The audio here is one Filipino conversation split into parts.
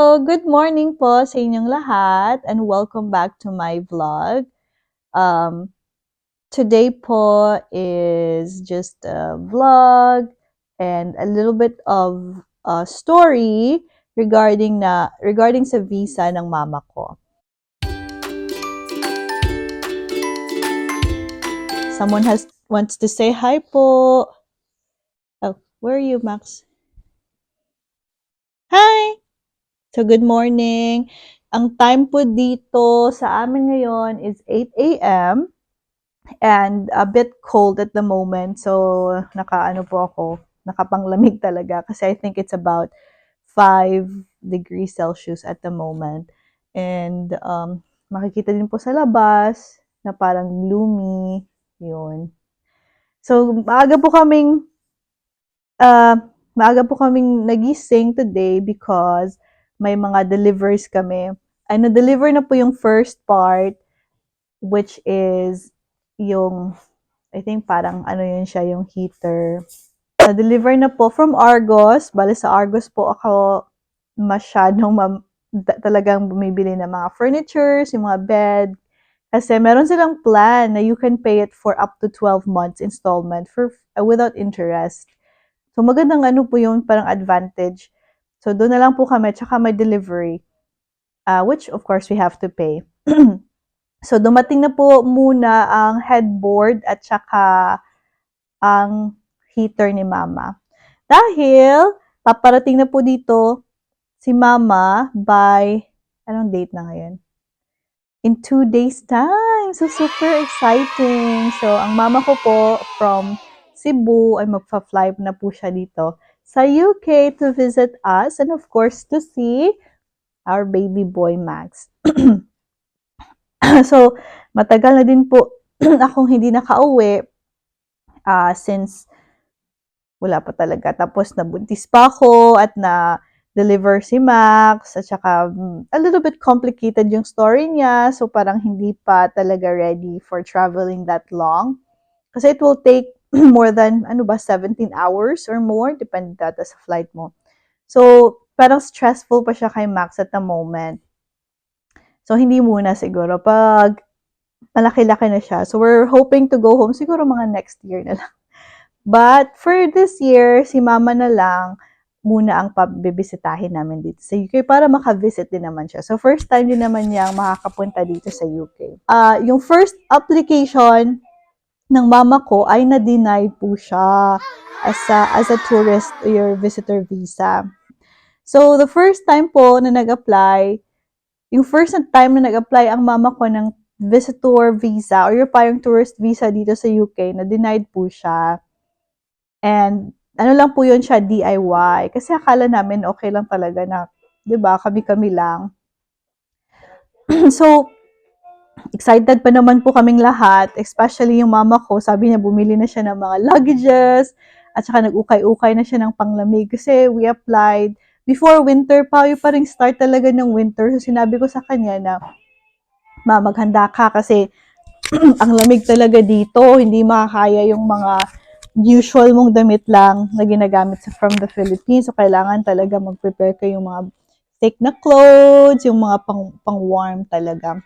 So, good morning po sa inyong lahat and welcome back to my vlog. Um, today po is just a vlog and a little bit of a story regarding na regarding sa visa ng mama ko. Someone has wants to say hi po. Oh, where are you, Max? Hi! So, good morning. Ang time po dito sa amin ngayon is 8 a.m. and a bit cold at the moment. So, nakaano po ako, nakapanglamig talaga kasi I think it's about 5 degrees Celsius at the moment. And um, makikita din po sa labas na parang gloomy. Yun. So, maaga po kaming uh, maaga po kaming nagising today because may mga delivers kami. Ay, na-deliver na po yung first part, which is yung, I think parang ano yun siya, yung heater. Na-deliver na po from Argos. Bale sa Argos po ako masyadong ma- talagang bumibili ng mga furnitures, yung mga bed. Kasi meron silang plan na you can pay it for up to 12 months installment for uh, without interest. So magandang ano po yung parang advantage So, doon na lang po kami, tsaka may delivery, uh, which of course we have to pay. so, dumating na po muna ang headboard at tsaka ang heater ni mama. Dahil, paparating na po dito si mama by, anong date na ngayon? In two days time. So, super exciting. So, ang mama ko po from Cebu ay magpa-fly na po siya dito sa UK to visit us and of course to see our baby boy Max. so, matagal na din po akong hindi nakauwi uh, since wala pa talaga. Tapos nabuntis pa ako at na deliver si Max at saka mm, a little bit complicated yung story niya. So parang hindi pa talaga ready for traveling that long. Kasi it will take more than, ano ba, 17 hours or more, depende data sa flight mo. So, parang stressful pa siya kay Max at the moment. So, hindi muna siguro. Pag malaki-laki na siya. So, we're hoping to go home siguro mga next year na lang. But, for this year, si mama na lang muna ang pabibisitahin namin dito sa UK para makavisit din naman siya. So, first time din naman niyang makakapunta dito sa UK. Uh, yung first application, ng mama ko ay na-deny po siya as a, as a tourist or visitor visa. So, the first time po na nag-apply, yung first time na nag-apply ang mama ko ng visitor visa or yung parang tourist visa dito sa UK, na denied po siya. And ano lang po yun siya, DIY. Kasi akala namin okay lang talaga na, di ba, kami-kami lang. so, excited pa naman po kaming lahat, especially yung mama ko, sabi niya bumili na siya ng mga luggages, at saka nag-ukay-ukay na siya ng panglamig kasi we applied before winter pa, yung parang start talaga ng winter. So sinabi ko sa kanya na, ma, maghanda ka kasi ang lamig talaga dito, hindi makakaya yung mga usual mong damit lang na ginagamit sa from the Philippines. So kailangan talaga mag-prepare ka yung mga thick na clothes, yung mga pang, pang warm talaga.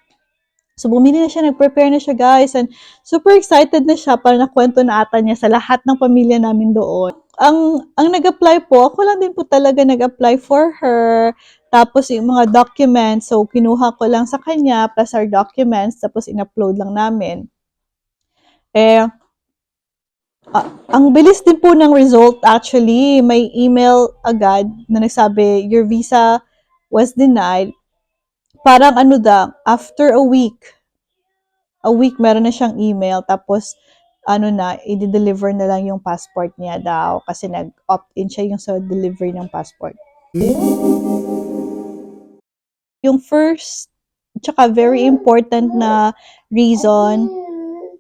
So, bumili na siya, nag-prepare na siya, guys. And super excited na siya para nakwento na ata niya sa lahat ng pamilya namin doon. Ang, ang nag-apply po, ako lang din po talaga nag-apply for her. Tapos, yung mga documents, so, kinuha ko lang sa kanya, plus our documents, tapos in-upload lang namin. Eh, uh, ang bilis din po ng result actually. May email agad na nagsabi, your visa was denied parang ano da, after a week, a week meron na siyang email, tapos ano na, i-deliver na lang yung passport niya daw kasi nag-opt-in siya yung sa delivery ng passport. Yung first, tsaka very important na reason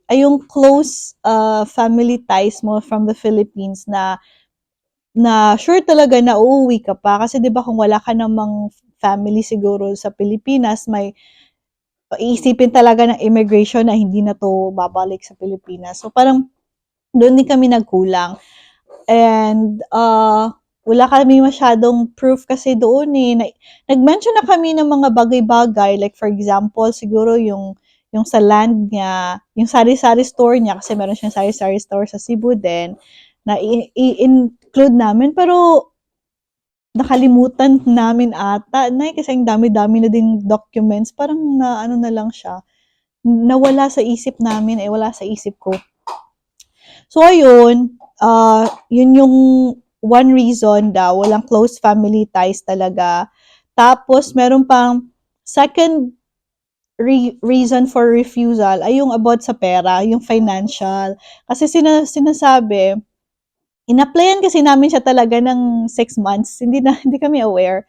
ay yung close uh, family ties mo from the Philippines na na sure talaga na uuwi ka pa kasi 'di ba kung wala ka namang family siguro sa Pilipinas, may iisipin talaga ng immigration na hindi na to babalik sa Pilipinas. So parang doon din kami nagkulang. And uh, wala kami masyadong proof kasi doon eh. Na- nag-mention na kami ng mga bagay-bagay. Like for example, siguro yung yung sa land niya, yung sari-sari store niya, kasi meron siyang sari-sari store sa Cebu din, na i-include namin. Pero nakalimutan namin ata. Na, kasi ang dami-dami na din documents. Parang na ano na lang siya. Nawala sa isip namin, eh wala sa isip ko. So, ayun, uh, yun yung one reason daw, walang close family ties talaga. Tapos, meron pang second re- reason for refusal ay yung about sa pera, yung financial. Kasi sina- sinasabi, in-applyan kasi namin siya talaga ng six months. Hindi na hindi kami aware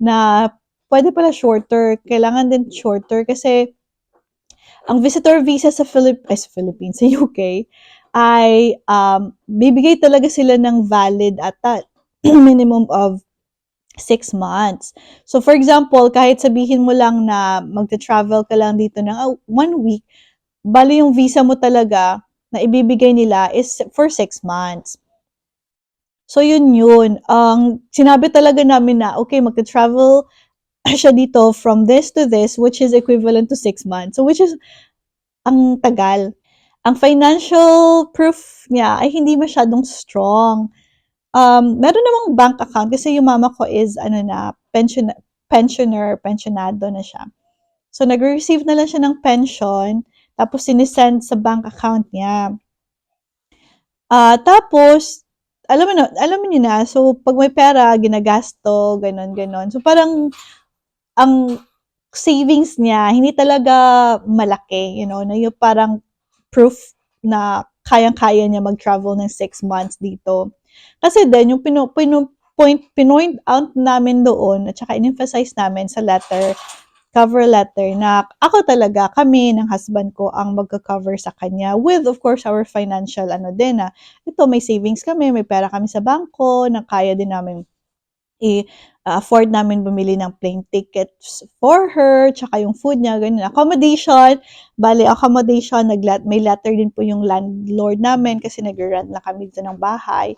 na pwede pala shorter. Kailangan din shorter kasi ang visitor visa sa, Philip ay, sa Philippines, sa UK, ay um, bibigay talaga sila ng valid at minimum of six months. So, for example, kahit sabihin mo lang na magta-travel ka lang dito ng uh, one week, bali yung visa mo talaga na ibibigay nila is for six months. So, yun yun. Ang um, sinabi talaga namin na, okay, magta-travel siya dito from this to this, which is equivalent to six months. So, which is, ang tagal. Ang financial proof niya ay hindi masyadong strong. Um, meron namang bank account kasi yung mama ko is, ano na, pension, pensioner, pensionado na siya. So, nag-receive na lang siya ng pension, tapos sinisend sa bank account niya. Uh, tapos, alam mo na, alam mo na, so, pag may pera, ginagasto, ganon, ganon. So, parang, ang savings niya, hindi talaga malaki, you know, na yung parang proof na kayang-kaya niya mag-travel ng six months dito. Kasi din, yung pino, pino, point, pinoint out namin doon, at saka in-emphasize namin sa letter, cover letter, na ako talaga, kami ng husband ko ang magka-cover sa kanya with, of course, our financial, ano din, na ito, may savings kami, may pera kami sa bangko, na kaya din namin i-afford uh, namin bumili ng plane tickets for her, tsaka yung food niya, ganyan. Accommodation, bali accommodation, naglat may letter din po yung landlord namin kasi nag-rent na kami dito ng bahay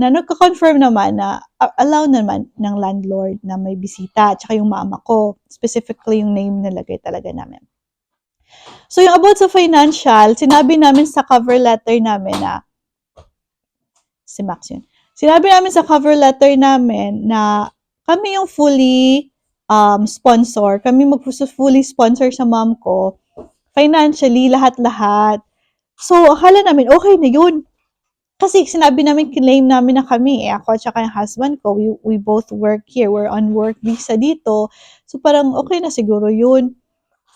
na nagka-confirm naman na uh, allow naman ng landlord na may bisita, tsaka yung mama ko, specifically yung name nilagay talaga namin. So, yung about sa financial, sinabi namin sa cover letter namin na si Max yun Sinabi namin sa cover letter namin na kami yung fully um, sponsor. Kami mag-fully sponsor sa mom ko. Financially, lahat-lahat. So, akala namin, okay na yun. Kasi sinabi namin, claim namin na kami. Eh, ako at saka yung husband ko, we, we both work here. We're on work visa dito. So, parang okay na siguro yun.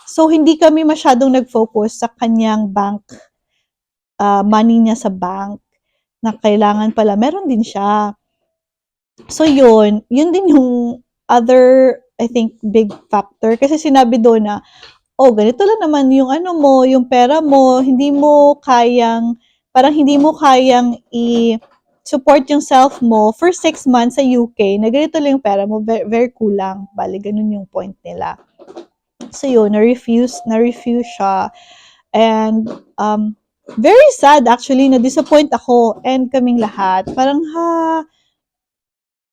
So, hindi kami masyadong nag-focus sa kanyang bank, uh, money niya sa bank na kailangan pala, meron din siya. So yun, yun din yung other, I think, big factor. Kasi sinabi doon na, oh, ganito lang naman yung ano mo, yung pera mo, hindi mo kayang, parang hindi mo kayang i- support yung self mo for six months sa UK, na ganito lang yung pera mo, very, very kulang. Bali, ganun yung point nila. So yun, na-refuse, na-refuse siya. And, um, very sad actually, na-disappoint ako and kaming lahat. Parang ha,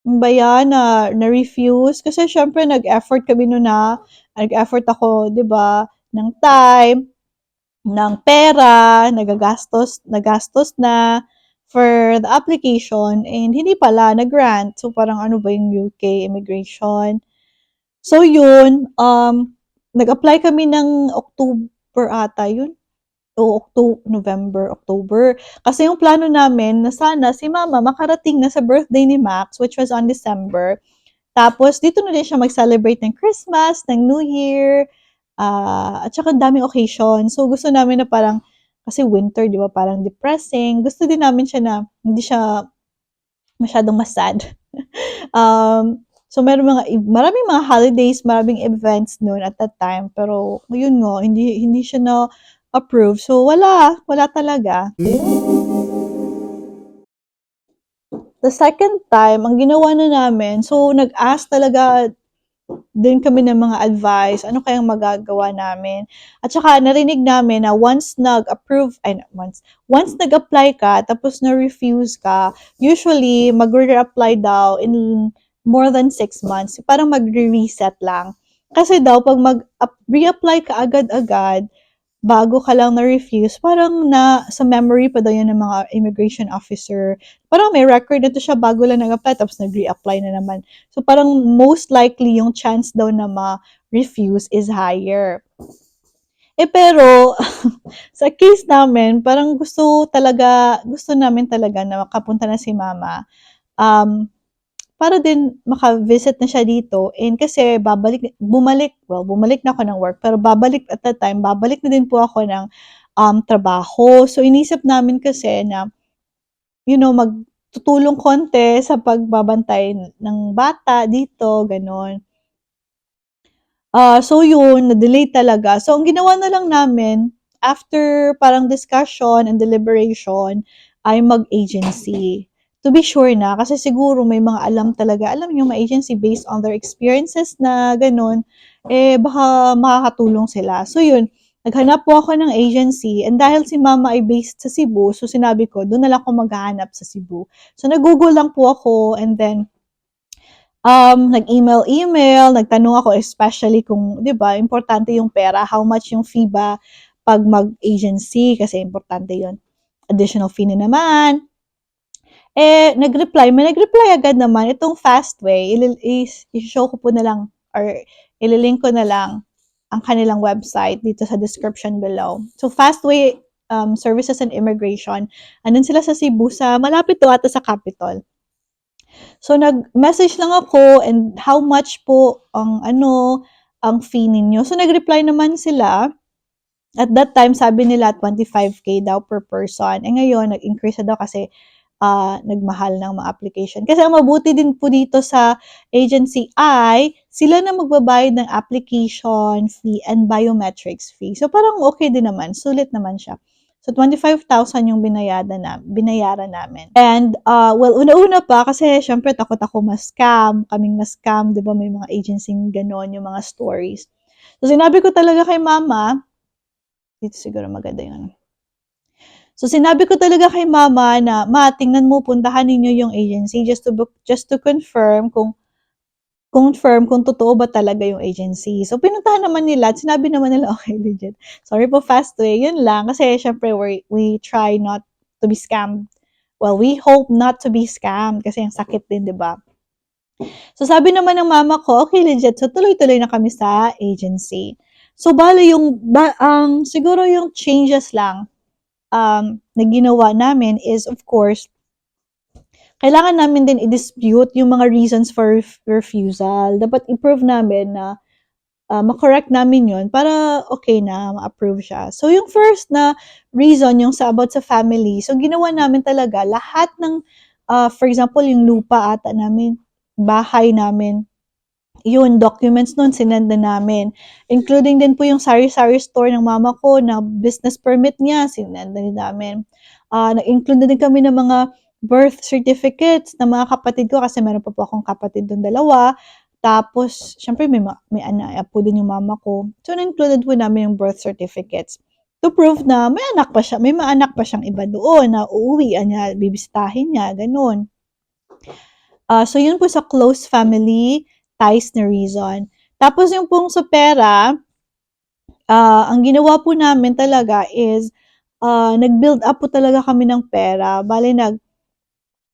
ba yan, na, na-refuse? Kasi syempre nag-effort kami noon na, nag-effort ako, di ba, ng time, ng pera, nagagastos, nagastos na for the application and hindi pala na-grant. So parang ano ba yung UK immigration? So yun, um, nag-apply kami ng October ata yun o Octo November, October. Kasi yung plano namin na sana si mama makarating na sa birthday ni Max, which was on December. Tapos, dito na din siya mag-celebrate ng Christmas, ng New Year, uh, at saka daming occasion. So, gusto namin na parang, kasi winter, di ba, parang depressing. Gusto din namin siya na hindi siya masyadong masad. um, so, meron mga, maraming mga holidays, maraming events noon at that time. Pero, yun nga, hindi, hindi siya na approve. So, wala. Wala talaga. The second time, ang ginawa na namin, so nag-ask talaga din kami ng mga advice, ano kayang magagawa namin. At saka narinig namin na once nag-approve, ay once, once nag-apply ka, tapos na-refuse ka, usually mag-re-apply daw in more than six months. Parang mag-reset lang. Kasi daw, pag mag-reapply ka agad-agad, bago ka lang na-refuse, parang na sa memory pa daw yan ng mga immigration officer. Parang may record na to siya bago lang nag-apply, tapos nag-reapply na naman. So parang most likely yung chance daw na ma-refuse is higher. Eh pero, sa case namin, parang gusto talaga, gusto namin talaga na makapunta na si mama. Um, para din maka-visit na siya dito and kasi babalik bumalik well bumalik na ako ng work pero babalik at that time babalik na din po ako ng um, trabaho. So inisip namin kasi na you know magtutulong konti sa pagbabantay ng bata dito ganon. Uh, so yun na-delay talaga. So ang ginawa na lang namin after parang discussion and deliberation ay mag-agency to be sure na, kasi siguro may mga alam talaga, alam yung mga agency based on their experiences na ganun, eh baka makakatulong sila. So yun, naghanap po ako ng agency and dahil si mama ay based sa Cebu, so sinabi ko, doon na lang ako maghahanap sa Cebu. So nag-google lang po ako and then um, nag-email, email, nagtanong ako especially kung, di ba, importante yung pera, how much yung fee ba pag mag-agency, kasi importante yun. Additional fee na naman, eh, nag-reply, may nag-reply agad naman. Itong Fastway, i-show ko po na lang or ililink ko na lang ang kanilang website dito sa description below. So, Fastway um, Services and Immigration, andun sila sa Cebu, sa malapit to ata sa Capitol. So, nag-message lang ako and how much po ang ano, ang fee ninyo. So, nag-reply naman sila. At that time, sabi nila 25k daw per person. Eh ngayon, nag-increase na daw kasi uh, nagmahal ng mga application. Kasi ang mabuti din po dito sa agency ay sila na magbabayad ng application fee and biometrics fee. So parang okay din naman, sulit naman siya. So 25,000 yung binayaran na binayaran namin. And uh, well, una-una pa kasi syempre takot ako ma-scam, kaming ma-scam, 'di ba? May mga agency ganon yung mga stories. So sinabi ko talaga kay mama, dito siguro maganda ano. So sinabi ko talaga kay mama na, "Ma, tingnan mo puntahan ninyo yung agency just to book, just to confirm kung confirm kung totoo ba talaga yung agency." So pinuntahan naman nila at sinabi naman nila, "Okay, legit." Sorry po Fastway, yun lang kasi syempre we, we try not to be scammed. Well, we hope not to be scammed kasi ang sakit din, 'di ba? So sabi naman ng mama ko, "Okay, legit." So tuloy-tuloy na kami sa agency. So bale yung ba, ang siguro yung changes lang um, na ginawa namin is of course, kailangan namin din i-dispute yung mga reasons for ref- refusal. Dapat i-prove namin na uh, makorrect namin yun para okay na, ma-approve siya. So, yung first na reason, yung sa about sa family, so ginawa namin talaga lahat ng, uh, for example, yung lupa ata namin, bahay namin, yun, documents nun, sinend na namin. Including din po yung sari-sari store ng mama ko na business permit niya, sinend na namin. Uh, nag-include din kami ng mga birth certificates ng mga kapatid ko kasi meron pa po akong kapatid doon dalawa. Tapos, syempre may, may anak po din yung mama ko. So, na-included po namin yung birth certificates to prove na may anak pa siya, may maanak pa siyang iba doon na uuwi niya, bibisitahin niya, ganun. Uh, so, yun po sa close family ties na reason. Tapos yung pong sa pera, uh, ang ginawa po namin talaga is uh, nag-build up po talaga kami ng pera. Bale, nag,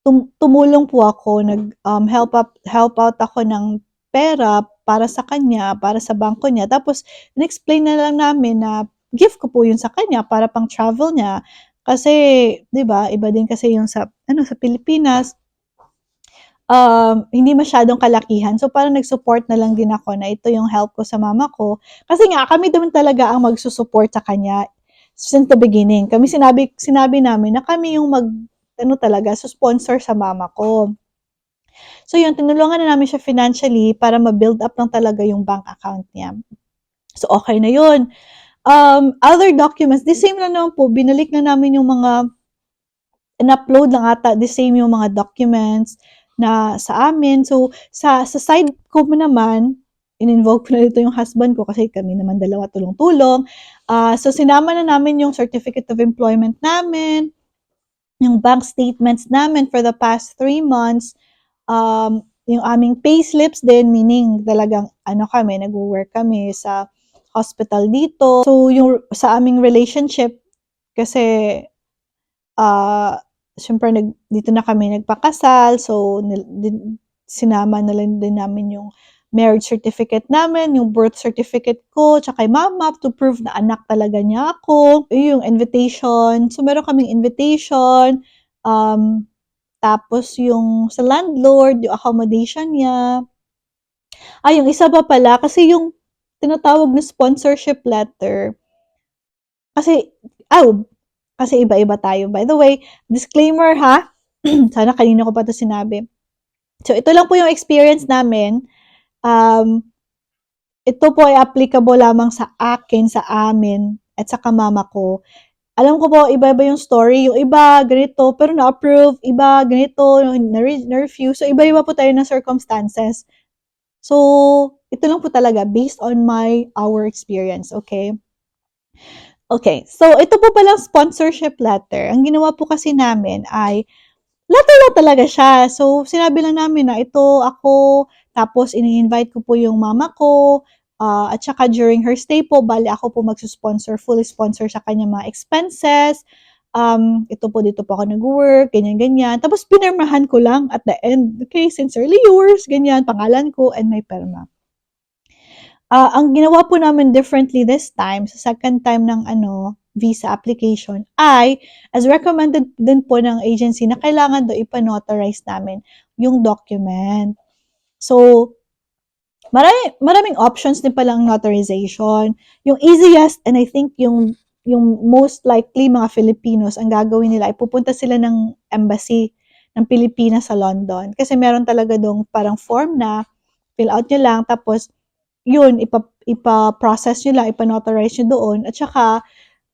tum- tumulong po ako, nag um, help, up, help out ako ng pera para sa kanya, para sa bangko niya. Tapos, in-explain na lang namin na gift ko po yun sa kanya para pang travel niya. Kasi, 'di ba, iba din kasi yung sa ano sa Pilipinas, um, hindi masyadong kalakihan. So, parang nag-support na lang din ako na ito yung help ko sa mama ko. Kasi nga, kami naman talaga ang magsusupport sa kanya since the beginning. Kami sinabi, sinabi namin na kami yung mag, ano talaga, so sponsor sa mama ko. So, yun, tinulungan na namin siya financially para ma-build up lang talaga yung bank account niya. So, okay na yun. Um, other documents, the same lang naman po, binalik na namin yung mga, in-upload lang ata, the same yung mga documents, na sa amin. So, sa, sa side ko naman, in-invoke ko na dito yung husband ko kasi kami naman dalawa tulong-tulong. Ah, so sinama na namin yung certificate of employment namin, yung bank statements namin for the past three months, um, yung aming payslips din, meaning talagang ano kami, nagwo-work kami sa hospital dito. So, yung sa aming relationship, kasi, ah, siyempre nag, dito na kami nagpakasal, so, din, sinama na lang din namin yung marriage certificate namin, yung birth certificate ko, tsaka yung mama to prove na anak talaga niya ako. Yung invitation. So, meron kaming invitation. Um, tapos yung sa landlord, yung accommodation niya. Ay, yung isa pa pala, kasi yung tinatawag na sponsorship letter, kasi, oh, kasi iba-iba tayo. By the way, disclaimer ha, sana kanina ko pa ito sinabi. So, ito lang po yung experience namin. Um, ito po ay applicable lamang sa akin, sa amin, at sa kamama ko alam ko po, iba-iba yung story. Yung iba, ganito, pero na-approve. Iba, ganito, na-refuse. So, iba-iba po tayo ng circumstances. So, ito lang po talaga, based on my, our experience, okay? Okay, so ito po palang sponsorship letter. Ang ginawa po kasi namin ay, letter lang talaga siya. So, sinabi lang namin na ito, ako, tapos ini-invite ko po yung mama ko, Uh, at saka during her stay po, bali ako po magsusponsor, fully sponsor sa kanya mga expenses. Um, ito po, dito po ako nag-work, ganyan-ganyan. Tapos pinirmahan ko lang at the end, okay, sincerely yours, ganyan, pangalan ko, and may perma. Uh, ang ginawa po namin differently this time, sa second time ng ano, visa application, ay, as recommended din po ng agency, na kailangan do ipanotarize namin yung document. So, marami, maraming options din palang notarization. Yung easiest, and I think yung, yung most likely mga Filipinos, ang gagawin nila ay pupunta sila ng embassy ng Pilipinas sa London. Kasi meron talaga dong parang form na fill out nyo lang, tapos yun, ipa, ipa-process nyo lang, ipa-notarize nyo doon. At saka,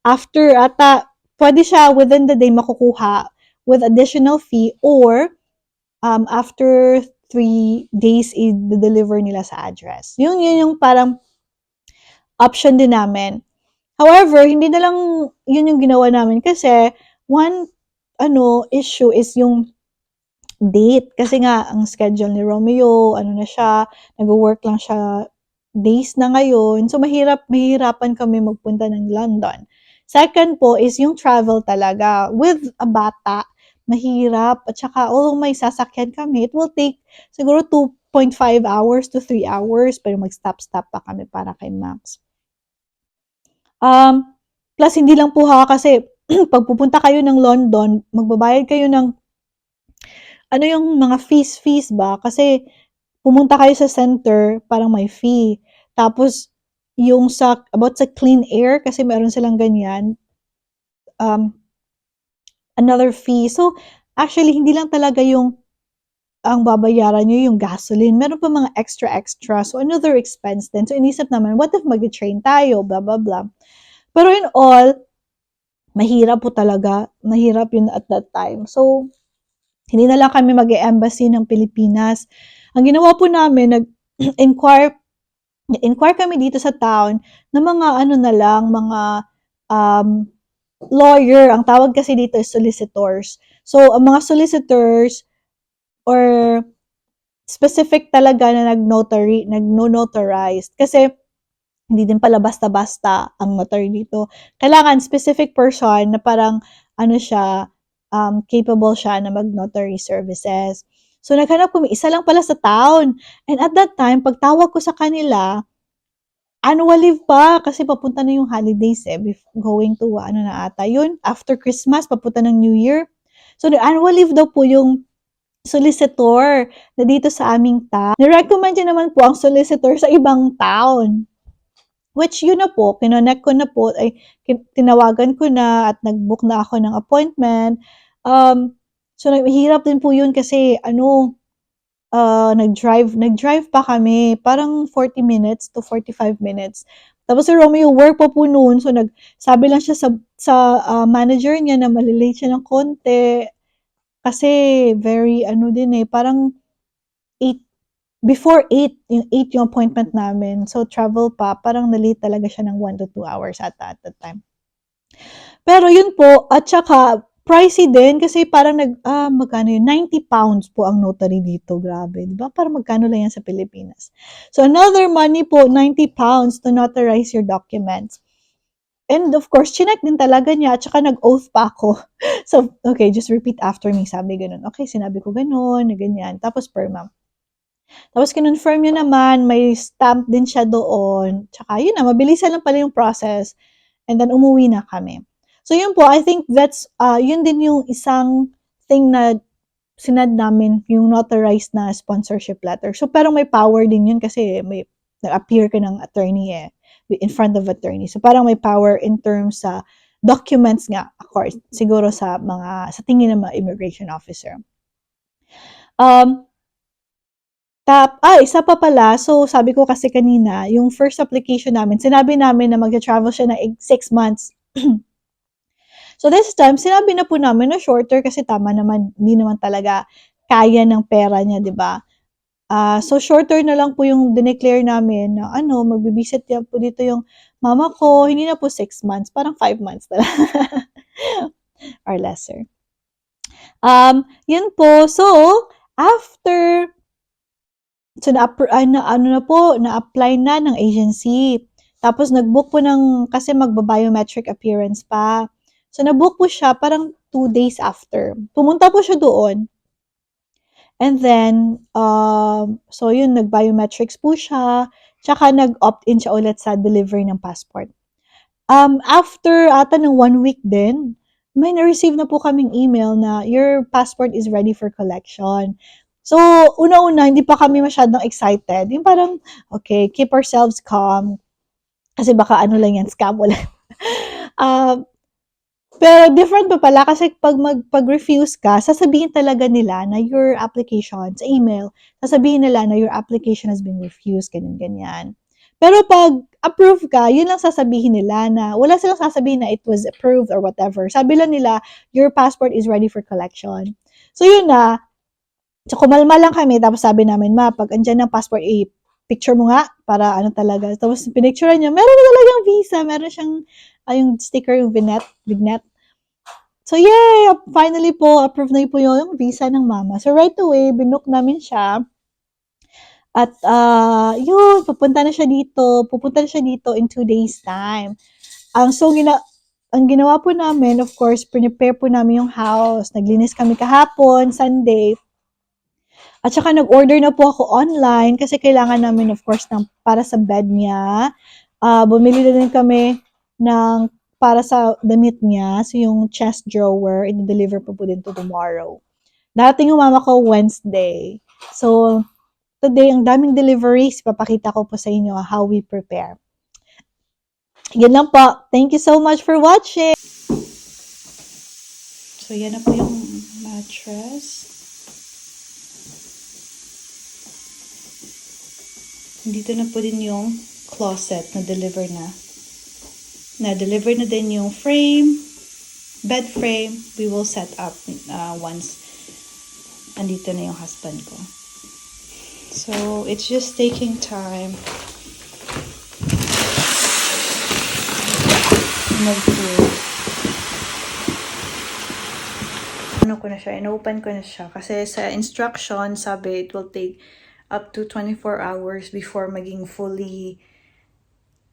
after, ata, pwede siya within the day makukuha with additional fee or um, after three days i-deliver nila sa address. Yung yun yung parang option din namin. However, hindi na lang yun yung ginawa namin kasi one ano issue is yung date kasi nga ang schedule ni Romeo, ano na siya, nag-work lang siya days na ngayon. So mahirap mahirapan kami magpunta ng London. Second po is yung travel talaga with a bata mahirap. At saka, although may sasakyan kami, it will take siguro 2.5 hours to 3 hours, pero mag-stop-stop pa kami para kay Max. Um, plus, hindi lang po ha, kasi pag pupunta kayo ng London, magbabayad kayo ng ano yung mga fees, fees ba? Kasi pumunta kayo sa center, parang may fee. Tapos, yung sa, about sa clean air, kasi meron silang ganyan, um, another fee. So, actually, hindi lang talaga yung ang babayaran nyo yung gasoline. Meron pa mga extra-extra. So, another expense din. So, inisip naman, what if mag-train tayo? Blah, blah, blah. Pero in all, mahirap po talaga. Mahirap yun at that time. So, hindi na lang kami mag-embassy ng Pilipinas. Ang ginawa po namin, nag-inquire inquire kami dito sa town ng mga ano na lang, mga um, lawyer, ang tawag kasi dito is solicitors. So, ang mga solicitors or specific talaga na nag-notary, nag-notarized. Kasi, hindi din pala basta-basta ang notary dito. Kailangan specific person na parang, ano siya, um, capable siya na mag-notary services. So, naghanap ko, isa lang pala sa town. And at that time, pagtawag ko sa kanila, annual leave pa kasi papunta na yung holidays eh, going to ano na ata yun, after Christmas, papunta ng New Year. So, the annual leave daw po yung solicitor na dito sa aming town. Nirecommend niya naman po ang solicitor sa ibang town. Which yun na po, kinonek ko na po, ay tinawagan ko na at nag-book na ako ng appointment. Um, so, hirap din po yun kasi ano, uh, nag-drive, nag-drive pa kami, parang 40 minutes to 45 minutes. Tapos si Romeo, work pa po noon, so nagsabi lang siya sa, sa uh, manager niya na malilate siya ng konti. Kasi very, ano din eh, parang 8, before 8, yung 8 yung appointment namin. So, travel pa, parang na-late talaga siya ng 1 to 2 hours at at that time. Pero yun po, at saka, pricey din kasi parang nag, ah, magkano yun? 90 pounds po ang notary dito. Grabe, di ba? Parang magkano lang yan sa Pilipinas. So, another money po, 90 pounds to notarize your documents. And of course, chinek din talaga niya at saka nag-oath pa ako. So, okay, just repeat after me. Sabi ganun. Okay, sinabi ko ganun, ganyan. Tapos, perma. Tapos, kinonfirm niya naman, may stamp din siya doon. Tsaka, yun na, mabilisan lang pala yung process. And then, umuwi na kami. So, yun po, I think that's, uh, yun din yung isang thing na sinad namin, yung notarized na sponsorship letter. So, pero may power din yun kasi may, nag-appear ka ng attorney eh, in front of attorney. So, parang may power in terms sa documents nga, of course, siguro sa mga, sa tingin ng mga immigration officer. Um, tap, ah, isa pa pala, so sabi ko kasi kanina, yung first application namin, sinabi namin na mag-travel siya na 6 months. so this time, sinabi na po namin na shorter kasi tama naman, hindi naman talaga kaya ng pera niya, di ba? Ah, so shorter na lang po yung dineclare namin na ano, magbibisit yan po dito yung mama ko, hindi na po 6 months, parang 5 months na lang. or lesser. Um, yun po. So, after So, na, ano, ano na po, na-apply na ng agency. Tapos, nag-book po ng, kasi magba-biometric appearance pa. So, na-book po siya parang two days after. Pumunta po siya doon. And then, um, so yun, nag-biometrics po siya. Tsaka nag-opt-in siya ulit sa delivery ng passport. Um, after ata ng one week din, may na-receive na po kaming email na your passport is ready for collection. So, una-una, hindi pa kami masyadong excited. Yung parang, okay, keep ourselves calm. Kasi baka ano lang yan, scam ulit. um, pero different pa pala kasi pag mag, pag-refuse ka, sasabihin talaga nila na your application, sa email, sasabihin nila na your application has been refused, ganyan, ganyan. Pero pag approve ka, yun lang sasabihin nila na wala silang sasabihin na it was approved or whatever. Sabi lang nila, your passport is ready for collection. So yun na, So, kumalma lang kami, tapos sabi namin, ma, pag andyan ng passport, eh, picture mo nga, para ano talaga. Tapos, pinicture niya, meron na talagang visa, meron siyang, ay, yung sticker, yung vignette, vignette. So, yay! Finally po, approve na po yung visa ng mama. So, right away, binook namin siya. At, uh, yun, pupunta na siya dito. Pupunta na siya dito in two days time. Ang, so, gina, ang ginawa po namin, of course, prepare po namin yung house. Naglinis kami kahapon, Sunday. At saka nag-order na po ako online kasi kailangan namin of course ng para sa bed niya. Uh, bumili na din kami ng para sa damit niya. So yung chest drawer, i-deliver po po din to tomorrow. Dating yung mama ko Wednesday. So today, ang daming deliveries. Papakita ko po sa inyo how we prepare. Yan lang po. Thank you so much for watching. So yan na po yung mattress. Dito na po din yung closet na deliver na. Na-deliver na din yung frame, bed frame. We will set up uh, once andito na yung husband ko. So, it's just taking time. Ano ko na siya, in-open ko na siya. Kasi sa instruction, sabi it will take up to 24 hours before maging fully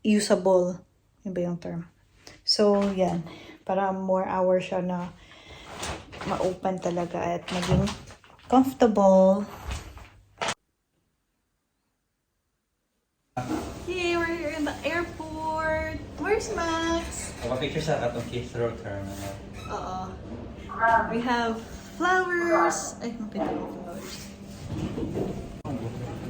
usable. Yun ba yung term? So, yan. Para more hours siya na ma-open talaga at maging comfortable. Yay, we're here in the airport. Where's Max? Picture sa atong Heathrow Terminal. Oo. We have flowers. Ay, makita ko flowers. থাকবো